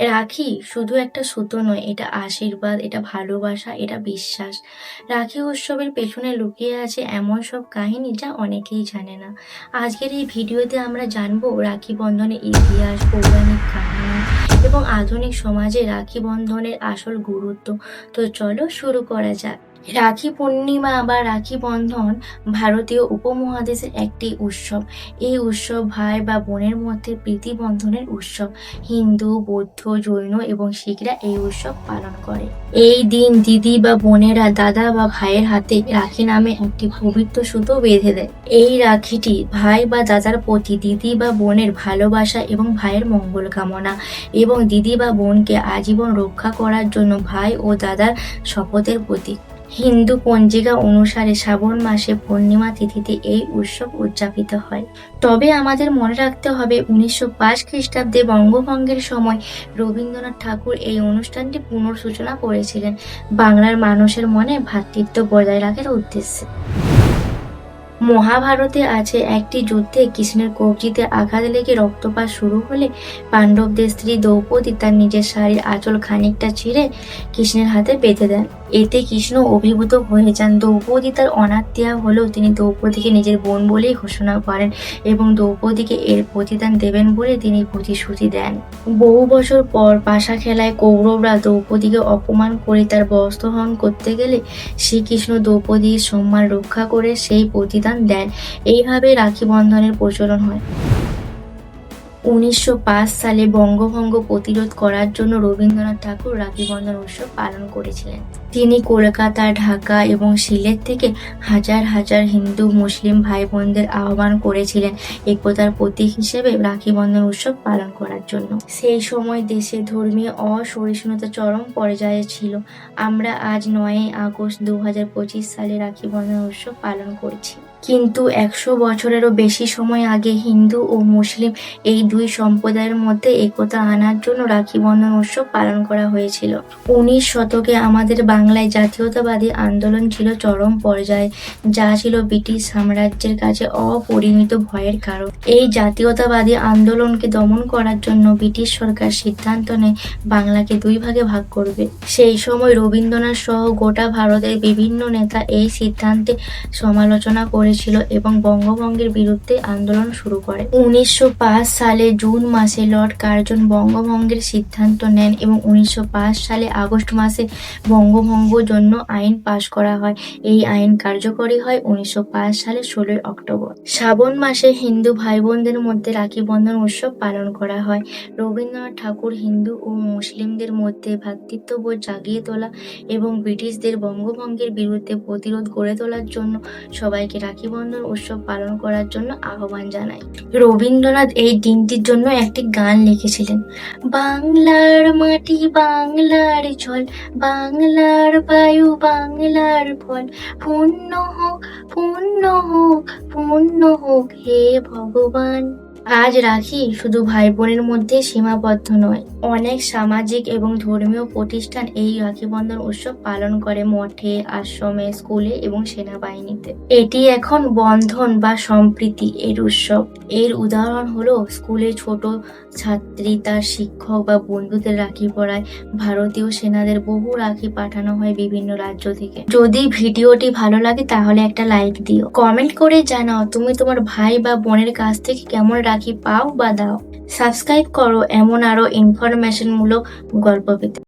রাখি শুধু একটা সুতো নয়, এটা আশীর্বাদ, এটা ভালোবাসা, এটা বিশ্বাস। রাখি উৎসবের পেছনে লুকিয়ে আছে এমন সব কাহিনী যা অনেকেই জানে না। আজকের এই ভিডিওতে আমরা জানব রাখি বন্ধনের ইতিহাস, পৌরাণিক কাহিনী এবং আধুনিক সমাজে রাখি বন্ধনের আসল গুরুত্ব। তো চলো শুরু করা যাক। রাখি পূর্ণিমা বা রাখি বন্ধন ভারতীয় উপমহাদেশের একটি উৎসব। এই উৎসব ভাই বা বোনের মধ্যে প্রীতি বন্ধনের উৎসব। হিন্দু, বৌদ্ধ, জৈন এবং শিখরা এই উৎসব পালন করে। এই দিন দিদি বা বোনেরা দাদা বা ভাইয়ের হাতে রাখি নামে একটি পবিত্র সুতো বেঁধে দেয়। এই রাখিটি ভাই বা দাদার প্রতি দিদি বা বোনের ভালোবাসা এবং ভাইয়ের মঙ্গল কামনা এবং দিদি বা বোনকে আজীবন রক্ষা করার জন্য ভাই ও দাদার শপথের প্রতীক। হিন্দু পঞ্জিকা অনুসারে শ্রাবণ মাসে পূর্ণিমা তিথিতে এই উৎসব উদযাপিত হয়। তবে আমাদের মনে রাখতে হবে, উনিশশো পাঁচ খ্রিস্টাব্দে বঙ্গভঙ্গের সময় রবীন্দ্রনাথ ঠাকুর এই অনুষ্ঠানটি পুনর্সূচনা করেছিলেন। বাংলার মানুষের মনে ভ্রাতৃত্ব বজায় রাখার উদ্দেশ্যে। মহাভারতে আছে একটি যুদ্ধে কৃষ্ণের কবজিতে আঘাত লেগে রক্তপাত শুরু হলে পাণ্ডবদের স্ত্রী দ্রৌপদী তার নিজের শাড়ির আঁচল খানিকটা ছিঁড়ে কৃষ্ণের হাতে বেঁধে দেন। এতে কৃষ্ণ অভিভূত হয়ে যান। দ্রৌপদী তার অনাত্মীয়া হলেও তিনি দ্রৌপদীকে নিজের বোন বলেই ঘোষণা করেন এবং দ্রৌপদীকে এর প্রতিদান দেবেন বলে তিনি প্রতিশ্রুতি দেন। বহু বছর পর পাশা খেলায় কৌরবরা দ্রৌপদীকে অপমান করে তার বস্ত্র হরণ করতে গেলে শ্রীকৃষ্ণ দ্রৌপদীর সম্মান রক্ষা করে সেই প্রতিদান দেন। এইভাবে রাখি বন্ধনের প্রচলন হয়। উনিশশো পাঁচ সালে বঙ্গভঙ্গ প্রতিরোধ করার জন্য রবীন্দ্রনাথ ঠাকুর রাখি বন্ধন উৎসব পালন করেছিলেন। তিনি কলকাতা, ঢাকা এবং সিলেট থেকে হাজার হাজার হিন্দু, মুসলিম ভাই বোনদের আহ্বান করেছিলেন একতার প্রতীক হিসেবে রাখি বন্ধন উৎসব পালন করার জন্য। সেই সময় দেশে ধর্মীয় অসহিষ্ণুতা চরম পর্যায়ে ছিল। আমরা আজ নয়ই আগস্ট দু সালে রাখি বন্ধন উৎসব পালন করছি। কিন্তু একশো বছরেরও বেশি সময় আগে হিন্দু ও মুসলিম এই দুই সম্প্রদায়ের মধ্যে একতা আনার জন্য রাখি বন্ধন উৎসব পালন করা হয়েছিল। উনিশ শতকে আমাদের বাংলায় জাতীয়তাবাদী আন্দোলন ছিল চরম পর্যায়ে, যা ছিল ব্রিটিশ সাম্রাজ্যের কাছে অপরিমিত ভয়ের কারণ। এই জাতীয়তাবাদী আন্দোলনকে দমন করার জন্য ব্রিটিশ সরকার সিদ্ধান্ত নেয়, বাংলাকে দুই ভাগে ভাগ করবে। সেই সময় রবীন্দ্রনাথ সহ গোটা ভারতের বিভিন্ন নেতা এই সিদ্ধান্তে সমালোচনা করেছিল এবং বঙ্গভঙ্গের বিরুদ্ধে আন্দোলন শুরু করে। উনিশশো পাঁচ সালে জুন মাসে লর্ড কার্জন বঙ্গভঙ্গের সিদ্ধান্ত নেন এবং উনিশশো পাঁচ সালে আগস্ট মাসে বঙ্গভঙ্গ জন্য আইন পাশ করা হয়। এই আইন কার্যকরী হয় উনিশশো পাঁচ সালে ষোলোই অক্টোবর। শ্রাবণ মাসে হিন্দু ভাই বোনদের মধ্যে রাখি বন্ধন উৎসব পালন করা হয়। রবীন্দ্রনাথ ঠাকুর হিন্দু ও মুসলিমদের মধ্যে ভ্রাতৃত্ববোধ জাগিয়ে তোলা এবং ব্রিটিশদের বঙ্গভঙ্গের বিরুদ্ধে প্রতিরোধ গড়ে তোলার জন্য সবাইকে রাখি বন্ধন উৎসব পালন করার জন্য আহ্বান জানাই। রবীন্দ্রনাথ এই দিনটির জন্য একটি গান লিখেছিলেন। বাংলার মাটি, বাংলার জল, বাংলার বায়ু, বাংলার ফল। পূর্ণ হোক পূর্ণ হোক পূর্ণ হোক হে ভগবান। আজ রাখি শুধু ভাই বোনের মধ্যে সীমাবদ্ধ নয়। অনেক সামাজিক এবং ধর্মীয় প্রতিষ্ঠান এই রাখি বন্ধন উৎসব পালন করে মঠে, আশ্রমে, স্কুলে এবং সেনাবাহিনীতে। এটি এখন বন্ধন বা সম্প্রীতি এর উৎসব। এর উদাহরণ হলো স্কুলে ছোট ছাত্রী, তার শিক্ষক বা বন্ধুদের রাখি পড়ায় ভারতীয় সেনাদের বহু রাখি পাঠানো হয় বিভিন্ন রাজ্য থেকে। যদি ভিডিওটি ভালো লাগে তাহলে একটা লাইক দিও। কমেন্ট করে জানাও তুমি তোমার ভাই বা বোনের কাছ থেকে কেমন রাখি পাও বা দাও। সাবস্ক্রাইব করো এমন আরও ইনফরমেশন মূলক গল্প পেতে।